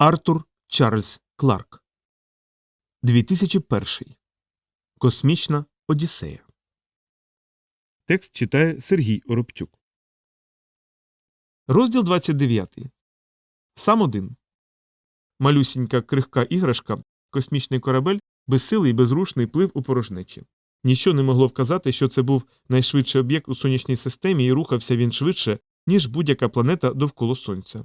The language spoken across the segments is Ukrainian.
Артур Чарльз Кларк 2001 Космічна Одіссея. Текст читає Сергій Оробчук. Розділ 29. Сам один. Малюсінька крихка іграшка, космічний корабель, безсилий безрушний плив у порожнечі. Ніщо не могло вказати, що це був найшвидший об'єкт у сонячній системі і рухався він швидше, ніж будь-яка планета довкола Сонця.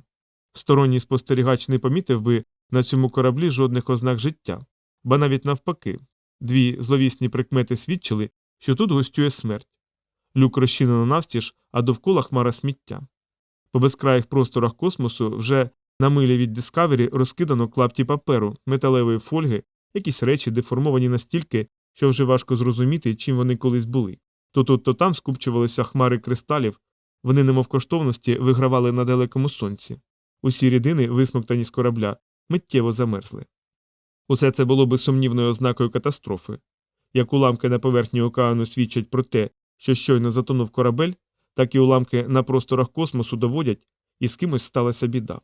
Сторонній спостерігач не помітив би на цьому кораблі жодних ознак життя, ба навіть навпаки, дві зловісні прикмети свідчили, що тут гостює смерть. Люк розчинено навстіж, а довкола хмара сміття. По безкраїх просторах космосу вже на милі від Дискавері розкидано клапті паперу, металевої фольги, якісь речі деформовані настільки, що вже важко зрозуміти, чим вони колись були. То тут, то там скупчувалися хмари кристалів, вони, немов коштовності, вигравали на далекому сонці. Усі рідини, висмоктані з корабля, миттєво замерзли. Усе це було безсумнівною ознакою катастрофи. Як уламки на поверхні океану свідчать про те, що щойно затонув корабель, так і уламки на просторах космосу доводять, і з кимось сталася біда.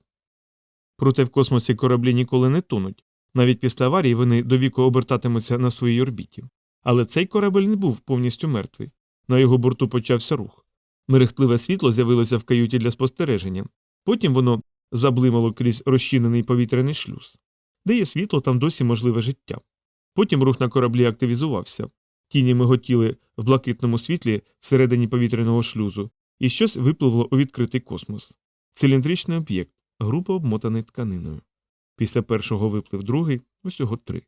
Проте в космосі кораблі ніколи не тонуть, навіть після аварії вони довіку обертатимуться на своїй орбіті. Але цей корабель не був повністю мертвий. На його борту почався рух. Мерехтливе світло з'явилося в каюті для спостереження. Потім воно заблимало крізь розчинений повітряний шлюз. Де є світло, там досі можливе життя. Потім рух на кораблі активізувався. Тіні миготіли в блакитному світлі всередині повітряного шлюзу, і щось випливло у відкритий космос. Циліндричний об'єкт, група обмотаний тканиною. Після першого виплив другий, усього три.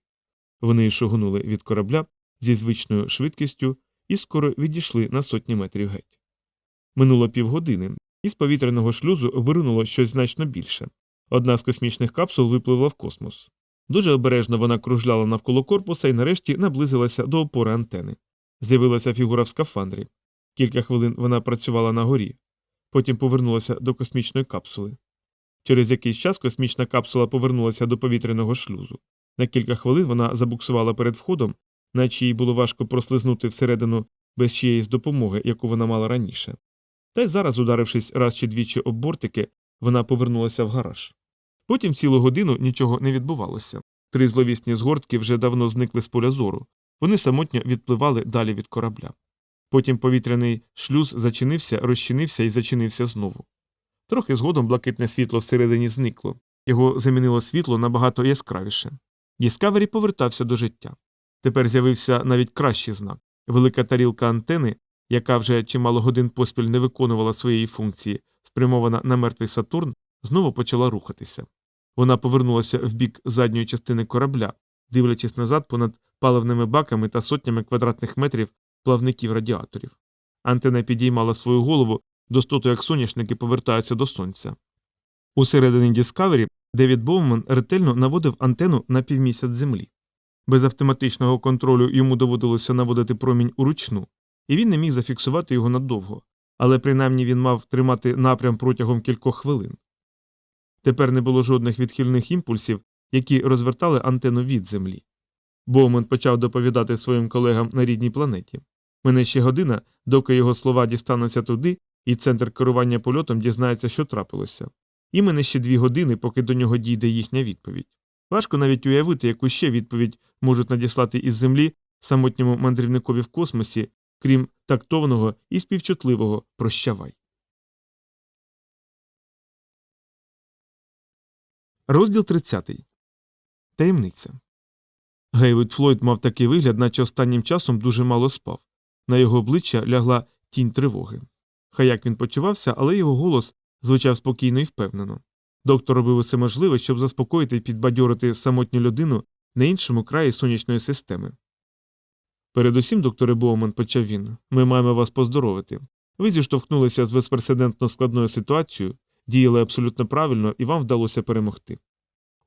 Вони шогнули від корабля зі звичною швидкістю і скоро відійшли на сотні метрів геть. Минуло півгодини, і з повітряного шлюзу виринуло щось значно більше. Одна з космічних капсул випливла в космос. Дуже обережно вона кружляла навколо корпуса і нарешті наблизилася до опори антени. З'явилася фігура в скафандрі. Кілька хвилин вона працювала на горі. Потім повернулася до космічної капсули. Через якийсь час космічна капсула повернулася до повітряного шлюзу. На кілька хвилин вона забуксувала перед входом, наче їй було важко прослизнути всередину без чиєїсь допомоги, яку вона мала раніше. Та й зараз, ударившись раз чи двічі об бортики, вона повернулася в гараж. Потім цілу годину нічого не відбувалося. Три зловісні згортки вже давно зникли з поля зору. Вони самотньо відпливали далі від корабля. Потім повітряний шлюз зачинився, розчинився і зачинився знову. Трохи згодом блакитне світло всередині зникло, його замінило світло набагато яскравіше. Діскавері повертався до життя. Тепер з'явився навіть кращий знак велика тарілка антени, яка вже чимало годин поспіль не виконувала своєї функції, спрямована на мертвий Сатурн, знову почала рухатися. Вона повернулася в бік задньої частини корабля, дивлячись назад понад паливними баками та сотнями квадратних метрів плавників радіаторів. Антена підіймала свою голову до стоту, як соняшники повертаються до сонця. Усередині Діскавері Девід Боуман ретельно наводив антенну на півмісяць землі. Без автоматичного контролю йому доводилося наводити промінь уручну, і він не міг зафіксувати його надовго, але принаймні він мав тримати напрям протягом кількох хвилин. Тепер не було жодних відхильних імпульсів, які розвертали антенну від землі. Боумен почав доповідати своїм колегам на рідній планеті. Мене ще година, доки його слова дістануться туди, і центр керування польотом дізнається, що трапилося. І мене ще дві години, поки до нього дійде їхня відповідь. Важко навіть уявити, яку ще відповідь можуть надіслати із землі самотньому мандрівникові в космосі, крім тактовного і співчутливого прощавай. Розділ 30. Таємниця. Гейвід Флойд мав такий вигляд, наче останнім часом дуже мало спав. На його обличчя лягла тінь тривоги. Хай як він почувався, але його голос звучав спокійно і впевнено. Доктор робив усе можливе, щоб заспокоїти і підбадьорити самотню людину на іншому краї сонячної системи. Передусім, докторе Боуман, почав він, ми маємо вас поздоровити. Ви зіштовхнулися з безпрецедентно складною ситуацією, діяли абсолютно правильно і вам вдалося перемогти.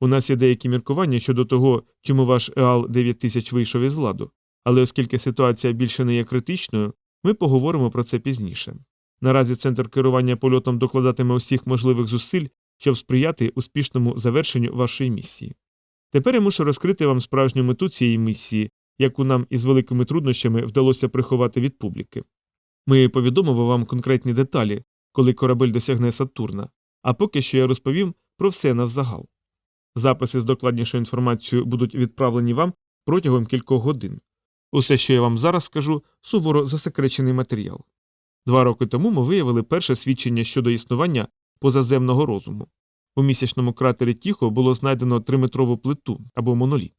У нас є деякі міркування щодо того, чому ваш ЕАЛ 9000 вийшов із ладу, але оскільки ситуація більше не є критичною, ми поговоримо про це пізніше. Наразі центр керування польотом докладатиме усіх можливих зусиль, щоб сприяти успішному завершенню вашої місії. Тепер я мушу розкрити вам справжню мету цієї місії, яку нам із великими труднощами вдалося приховати від публіки. Ми повідомимо вам конкретні деталі, коли корабель досягне Сатурна, а поки що я розповім про все навзагал. Записи з докладнішою інформацією будуть відправлені вам протягом кількох годин. Усе, що я вам зараз скажу, суворо засекречений матеріал. Два роки тому ми виявили перше свідчення щодо існування позаземного розуму. У місячному кратері Тіхо було знайдено триметрову плиту або моноліт.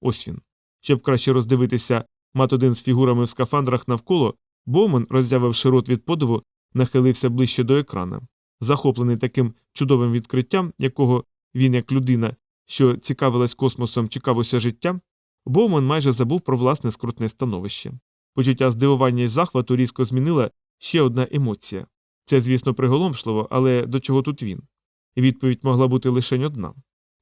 Ось він. Щоб краще роздивитися мат один з фігурами в скафандрах навколо, Боумен, роззявивши рот від подиву, нахилився ближче до екрана. Захоплений таким чудовим відкриттям, якого він, як людина, що цікавилась космосом, цікавився життям, Боумен майже забув про власне скрутне становище. Почуття здивування і захвату різко змінила ще одна емоція. Це, звісно, приголомшливо, але до чого тут він? Відповідь могла бути лише одна.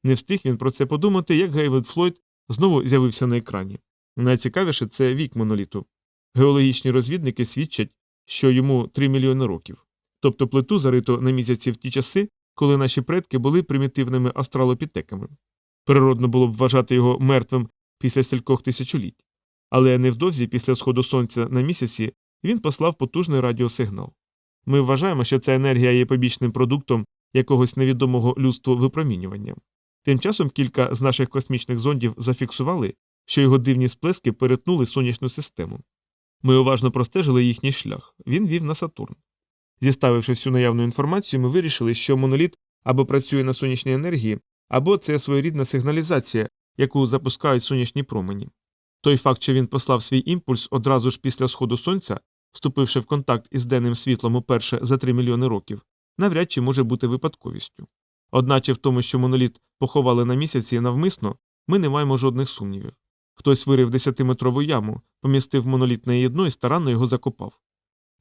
Не встиг він про це подумати, як Гейвед Флойд знову з'явився на екрані. Найцікавіше це вік моноліту. Геологічні розвідники свідчать, що йому 3 мільйони років. Тобто плиту зарито на місяці в ті часи, коли наші предки були примітивними астралопітеками. Природно було б вважати його мертвим після стількох тисячоліть. Але невдовзі після сходу сонця на місяці він послав потужний радіосигнал. Ми вважаємо, що ця енергія є побічним продуктом якогось невідомого людству випромінювання. Тим часом кілька з наших космічних зондів зафіксували, що його дивні сплески перетнули сонячну систему. Ми уважно простежили їхній шлях він вів на Сатурн. Зіставивши всю наявну інформацію, ми вирішили, що моноліт або працює на сонячній енергії, або це своєрідна сигналізація, яку запускають сонячні промені. Той факт, що він послав свій імпульс одразу ж після сходу сонця, вступивши в контакт із денним світлом уперше за 3 мільйони років, навряд чи може бути випадковістю. Одначе в тому, що моноліт поховали на місяці навмисно, ми не маємо жодних сумнівів. Хтось вирив десятиметрову яму, помістив моноліт на її дно і старанно його закопав.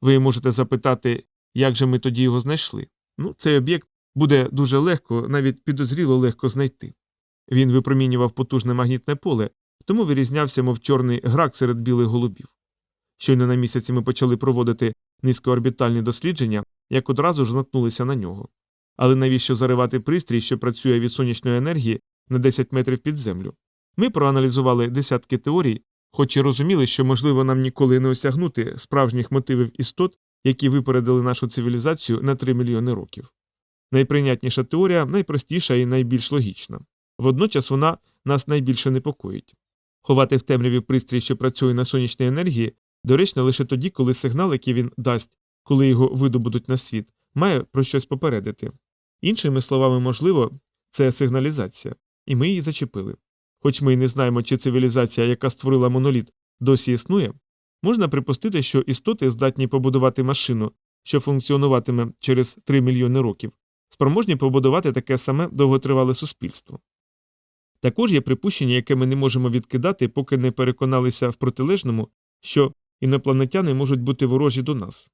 Ви можете запитати, як же ми тоді його знайшли? Ну, цей об'єкт буде дуже легко, навіть підозріло легко знайти. Він випромінював потужне магнітне поле, тому вирізнявся, мов чорний грак серед білих голубів. Щойно на місяці ми почали проводити низькоорбітальні дослідження, як одразу ж наткнулися на нього. Але навіщо заривати пристрій, що працює від сонячної енергії на 10 метрів під землю? Ми проаналізували десятки теорій, хоч і розуміли, що, можливо, нам ніколи не осягнути справжніх мотивів істот, які випередили нашу цивілізацію на 3 мільйони років. Найприйнятніша теорія найпростіша і найбільш логічна. Водночас вона нас найбільше непокоїть. Ховати в темряві пристрій, що працює на сонячній енергії, доречно лише тоді, коли сигнал, який він дасть, коли його видобудуть на світ, має про щось попередити. Іншими словами, можливо, це сигналізація, і ми її зачепили. Хоч ми й не знаємо, чи цивілізація, яка створила моноліт, досі існує, можна припустити, що істоти здатні побудувати машину, що функціонуватиме через 3 мільйони років, спроможні побудувати таке саме довготривале суспільство. Також є припущення, яке ми не можемо відкидати, поки не переконалися в протилежному, що інопланетяни можуть бути ворожі до нас.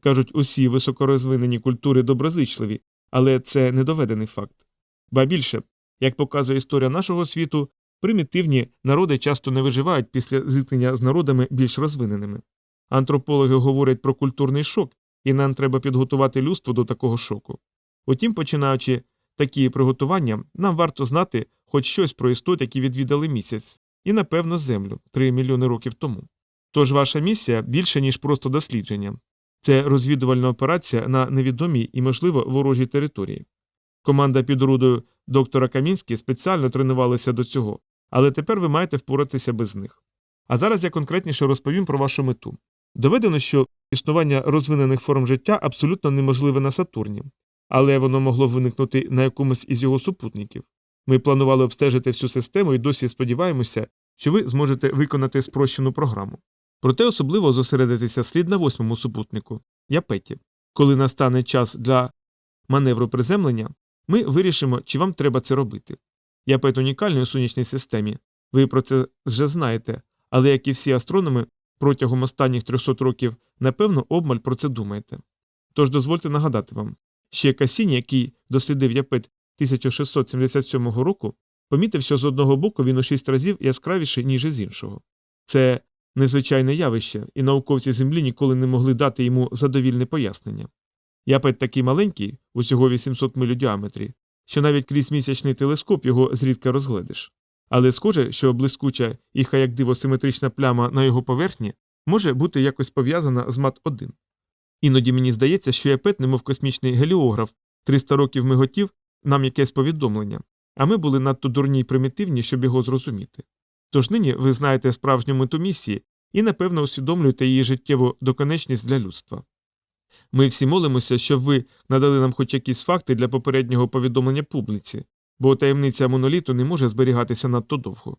Кажуть, усі високорозвинені культури доброзичливі, але це недоведений факт. Ба більше, як показує історія нашого світу, примітивні народи часто не виживають після зіткнення з народами більш розвиненими. Антропологи говорять про культурний шок, і нам треба підготувати людство до такого шоку. Утім, починаючи такі приготування, нам варто знати хоч щось про істот, які відвідали місяць, і, напевно, землю 3 мільйони років тому. Тож ваша місія більше, ніж просто дослідження. Це розвідувальна операція на невідомій і, можливо, ворожій території. Команда під орудою доктора Камінські спеціально тренувалася до цього, але тепер ви маєте впоратися без них. А зараз я конкретніше розповім про вашу мету. Доведено, що існування розвинених форм життя абсолютно неможливе на Сатурні, але воно могло виникнути на якомусь із його супутників. Ми планували обстежити всю систему і досі сподіваємося, що ви зможете виконати спрощену програму. Проте особливо зосередитися слід на восьмому супутнику Япеті. Коли настане час для маневру приземлення, ми вирішимо, чи вам треба це робити. Япет унікальний у сонячній системі, ви про це вже знаєте, але як і всі астрономи, протягом останніх 300 років, напевно, обмаль про це думаєте. Тож дозвольте нагадати вам, ще Касіні, який дослідив Япет 1677 року, помітив, що з одного боку він у шість разів яскравіший, ніж із іншого. Це незвичайне явище, і науковці Землі ніколи не могли дати йому задовільне пояснення. Япет такий маленький, усього 800 миль у діаметрі, що навіть крізь місячний телескоп його зрідка розгледиш. Але схоже, що блискуча і хай як диво симетрична пляма на його поверхні може бути якось пов'язана з мат 1 Іноді мені здається, що Япет, немов космічний геліограф, 300 років миготів нам якесь повідомлення, а ми були надто дурні й примітивні, щоб його зрозуміти. Тож нині ви знаєте справжню мету місії і, напевно, усвідомлюєте її життєву доконечність для людства. Ми всі молимося, щоб ви надали нам хоч якісь факти для попереднього повідомлення публіці, бо таємниця моноліту не може зберігатися надто довго.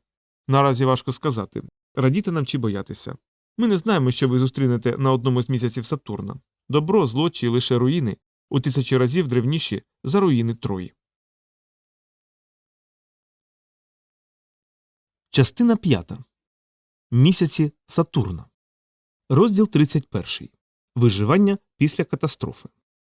Наразі важко сказати радіти нам чи боятися. Ми не знаємо, що ви зустрінете на одному з місяців Сатурна. Добро, зло чи лише руїни у тисячі разів древніші за руїни Трої. Частина п'ята. Місяці Сатурна. Розділ 31. Виживання після катастрофи.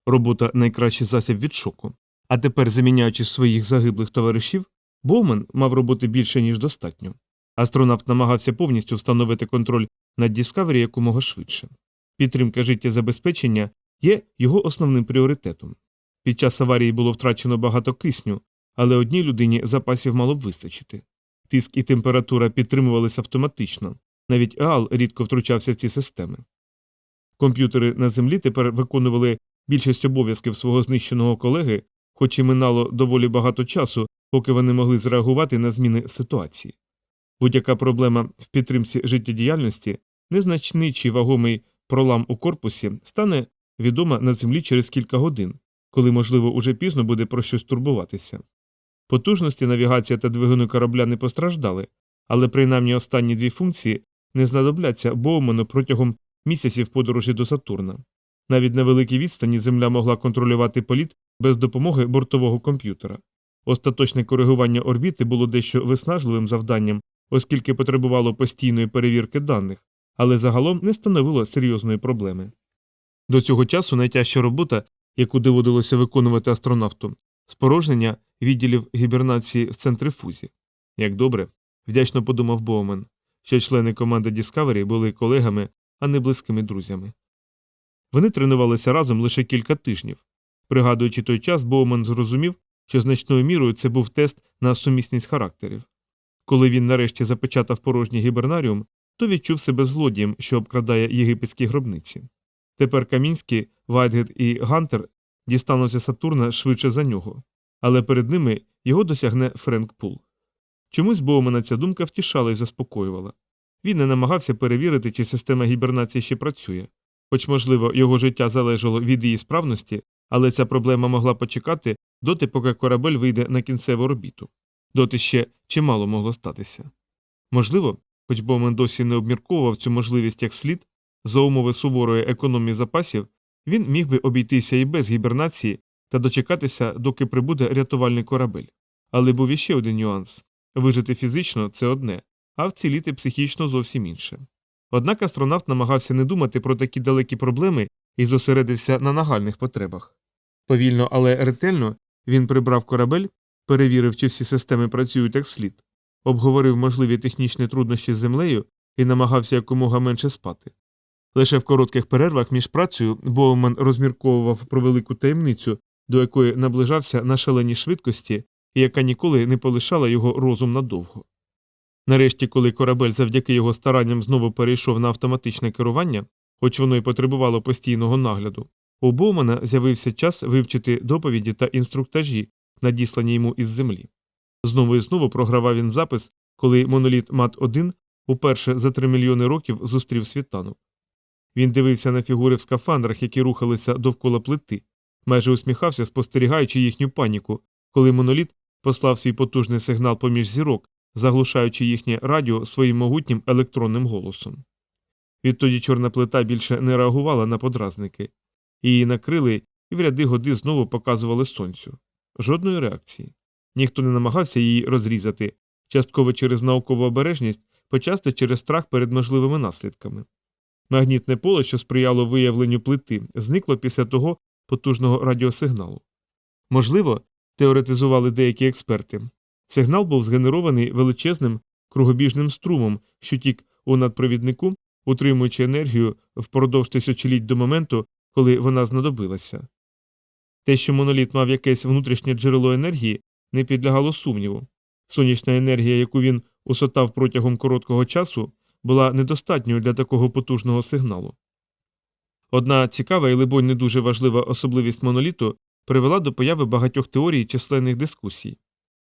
Робота найкращий засіб від шоку. А тепер, заміняючи своїх загиблих товаришів, Боумен мав роботи більше, ніж достатньо. Астронавт намагався повністю встановити контроль над Discovery якомога швидше. Підтримка життєзабезпечення є його основним пріоритетом. Під час аварії було втрачено багато кисню, але одній людині запасів мало б вистачити. Тиск і температура підтримувалися автоматично, навіть Еал рідко втручався в ці системи. Комп'ютери на землі тепер виконували більшість обов'язків свого знищеного колеги, хоч і минало доволі багато часу, поки вони могли зреагувати на зміни ситуації. Будь-яка проблема в підтримці життєдіяльності, незначний чи вагомий пролам у корпусі стане відома на землі через кілька годин, коли, можливо, уже пізно буде про щось турбуватися. Потужності навігація та двигуни корабля не постраждали, але принаймні останні дві функції не знадобляться Боумену протягом місяців подорожі до Сатурна. Навіть на великій відстані Земля могла контролювати політ без допомоги бортового комп'ютера. Остаточне коригування орбіти було дещо виснажливим завданням, оскільки потребувало постійної перевірки даних, але загалом не становило серйозної проблеми. До цього часу найтяжча робота, яку доводилося виконувати астронавту, спорожнення відділів гібернації в центрифузі. Як добре, вдячно подумав Боумен, що члени команди Discovery були колегами, а не близькими друзями. Вони тренувалися разом лише кілька тижнів. Пригадуючи той час, Боумен зрозумів, що значною мірою це був тест на сумісність характерів. Коли він нарешті запечатав порожній гібернаріум, то відчув себе злодієм, що обкрадає єгипетські гробниці. Тепер Камінський, Вайтгет і Гантер дістануться Сатурна швидше за нього, але перед ними його досягне Френк Пул. Чомусь Боумена ця думка втішала і заспокоювала. Він не намагався перевірити, чи система гібернації ще працює, хоч, можливо, його життя залежало від її справності, але ця проблема могла почекати доти, поки корабель вийде на кінцеву орбіту. Доти ще чимало могло статися. Можливо, хоч Боумен досі не обмірковував цю можливість як слід, за умови суворої економії запасів, він міг би обійтися і без гібернації та дочекатися, доки прибуде рятувальний корабель. Але був іще один нюанс вижити фізично це одне, а вціліти психічно зовсім інше. Однак астронавт намагався не думати про такі далекі проблеми і зосередився на нагальних потребах. Повільно, але ретельно він прибрав корабель, перевірив, чи всі системи працюють як слід, обговорив можливі технічні труднощі з землею і намагався якомога менше спати. Лише в коротких перервах між працею Боуман розмірковував про велику таємницю, до якої наближався на шаленій швидкості і яка ніколи не полишала його розум надовго. Нарешті, коли корабель завдяки його старанням знову перейшов на автоматичне керування, хоч воно й потребувало постійного нагляду, у Боумана з'явився час вивчити доповіді та інструктажі, надіслані йому із землі. Знову і знову програвав він запис, коли моноліт Мат 1 уперше за три мільйони років зустрів світанок. Він дивився на фігури в скафандрах, які рухалися довкола плити, майже усміхався, спостерігаючи їхню паніку, коли моноліт послав свій потужний сигнал поміж зірок, заглушаючи їхнє радіо своїм могутнім електронним голосом. Відтоді чорна плита більше не реагувала на подразники, її накрили і в ряди годи знову показували сонцю. Жодної реакції. Ніхто не намагався її розрізати, частково через наукову обережність, почасти через страх перед можливими наслідками. Магнітне поле, що сприяло виявленню плити, зникло після того потужного радіосигналу. Можливо, теоретизували деякі експерти. Сигнал був згенерований величезним кругобіжним струмом, що тік у надпровіднику, утримуючи енергію впродовж тисячоліть до моменту, коли вона знадобилася. Те, що моноліт мав якесь внутрішнє джерело енергії, не підлягало сумніву. Сонячна енергія, яку він усотав протягом короткого часу, була недостатньою для такого потужного сигналу. Одна цікава і, либонь, не дуже важлива особливість моноліту привела до появи багатьох теорій численних дискусій.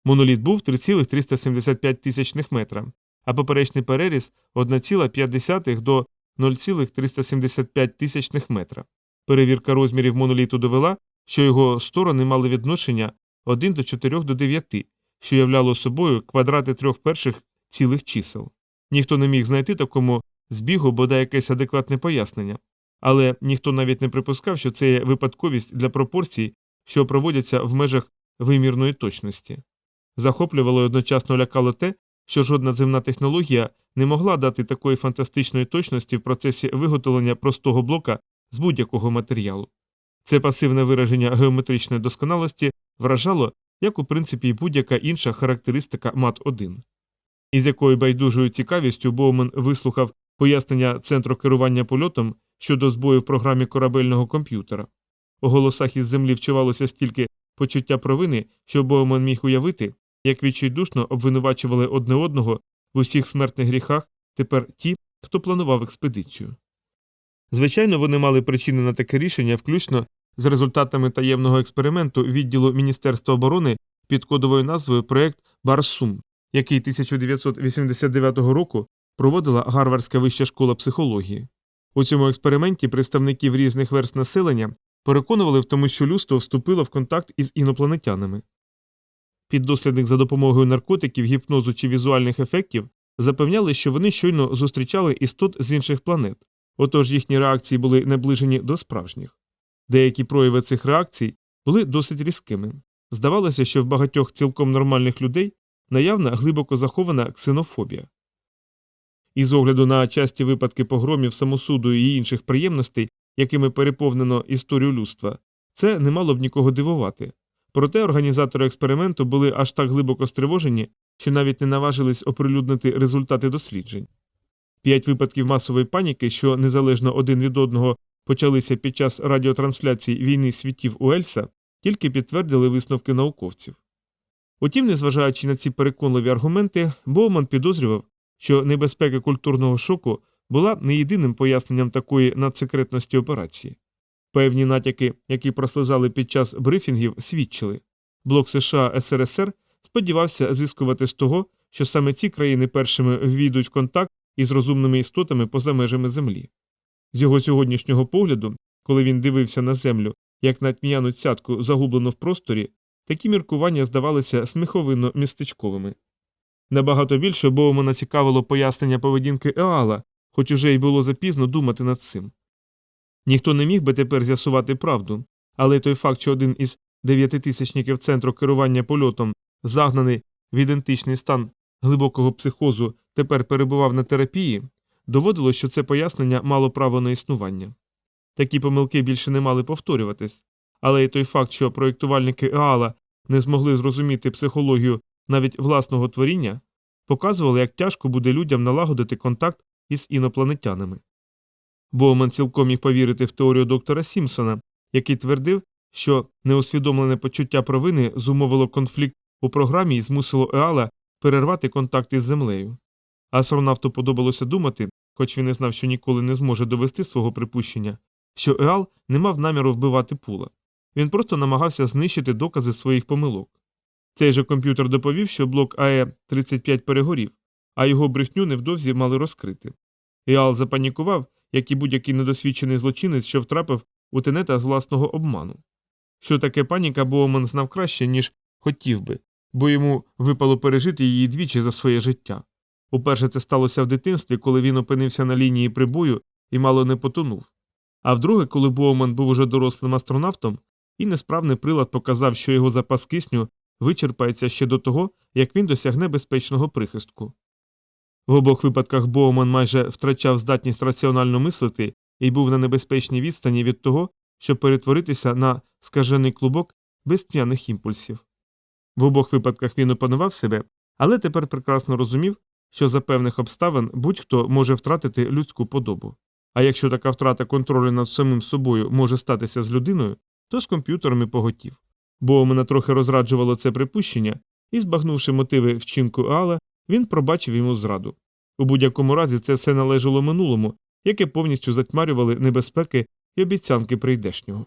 Моноліт був 3,375 тисячних метра, а поперечний переріз 1,5 до 0,375 тисячних метра. Перевірка розмірів моноліту довела, що його сторони мали відношення 1 до 4 до 9, що являло собою квадрати трьох перших цілих чисел. Ніхто не міг знайти такому збігу бодай якесь адекватне пояснення, але ніхто навіть не припускав, що це є випадковість для пропорцій, що проводяться в межах вимірної точності. Захоплювало і одночасно лякало те, що жодна земна технологія не могла дати такої фантастичної точності в процесі виготовлення простого блока з будь-якого матеріалу. Це пасивне вираження геометричної досконалості вражало, як у принципі й будь-яка інша характеристика мат 1 Із якою байдужою цікавістю Боумен вислухав пояснення центру керування польотом щодо збою в програмі корабельного комп'ютера. У голосах із землі вчувалося стільки почуття провини, що Боумен міг уявити, як відчайдушно обвинувачували одне одного в усіх смертних гріхах тепер ті, хто планував експедицію. Звичайно, вони мали причини на таке рішення, включно з результатами таємного експерименту відділу Міністерства оборони під кодовою назвою проект Барсум, який 1989 року проводила Гарвардська вища школа психології. У цьому експерименті представників різних верст населення переконували в тому, що людство вступило в контакт із інопланетянами. Піддослідник за допомогою наркотиків, гіпнозу чи візуальних ефектів запевняли, що вони щойно зустрічали істот з інших планет, отож їхні реакції були наближені до справжніх. Деякі прояви цих реакцій були досить різкими. Здавалося, що в багатьох цілком нормальних людей наявна глибоко захована ксенофобія. І з огляду на часті випадки погромів самосуду і інших приємностей, якими переповнено історію людства, це не мало б нікого дивувати. Проте організатори експерименту були аж так глибоко стривожені, що навіть не наважились оприлюднити результати досліджень. П'ять випадків масової паніки, що незалежно один від одного почалися під час радіотрансляції війни світів Уельса, тільки підтвердили висновки науковців. Утім, незважаючи на ці переконливі аргументи, Боуман підозрював, що небезпека культурного шоку була не єдиним поясненням такої надсекретності операції. Певні натяки, які прослизали під час брифінгів, свідчили блок США СРСР сподівався зискувати з того, що саме ці країни першими ввійдуть контакт із розумними істотами поза межами Землі. З його сьогоднішнього погляду, коли він дивився на землю, як на тьмяну цятку загублену в просторі, такі міркування здавалися сміховинно містечковими. Набагато більше Боумана цікавило пояснення поведінки Еала, хоч уже й було запізно думати над цим. Ніхто не міг би тепер з'ясувати правду, але той факт, що один із дев'ятитисячників центру керування польотом, загнаний в ідентичний стан глибокого психозу, тепер перебував на терапії, доводило, що це пояснення мало право на існування. Такі помилки більше не мали повторюватись, але й той факт, що проєктувальники Еала не змогли зрозуміти психологію навіть власного творіння, показували, як тяжко буде людям налагодити контакт із інопланетянами. Боуман цілком міг повірити в теорію доктора Сімпсона, який твердив, що неусвідомлене почуття провини зумовило конфлікт у програмі і змусило Еала перервати контакт із землею. Астронавту подобалося думати, хоч він і знав, що ніколи не зможе довести свого припущення, що Еал не мав наміру вбивати пула. Він просто намагався знищити докази своїх помилок. Цей же комп'ютер доповів, що блок АЕ 35 перегорів, а його брехню невдовзі мали розкрити. Еал запанікував, як і будь-який недосвідчений злочинець, що втрапив у тенета з власного обману. Що таке паніка, Боуман знав краще, ніж хотів би, бо йому випало пережити її двічі за своє життя. Уперше це сталося в дитинстві, коли він опинився на лінії прибою і мало не потонув. А вдруге, коли Боуман був уже дорослим астронавтом, і несправний прилад показав, що його запас кисню вичерпається ще до того, як він досягне безпечного прихистку. В обох випадках Боуман майже втрачав здатність раціонально мислити і був на небезпечній відстані від того, щоб перетворитися на скажений клубок без тьмяних імпульсів. В обох випадках він опанував себе, але тепер прекрасно розумів, що за певних обставин будь-хто може втратити людську подобу. А якщо така втрата контролю над самим собою може статися з людиною, то з комп'ютером і поготів. мене трохи розраджувало це припущення, і, збагнувши мотиви вчинку Алла, він пробачив йому зраду. У будь-якому разі це все належало минулому, яке повністю затьмарювали небезпеки і обіцянки прийдешнього.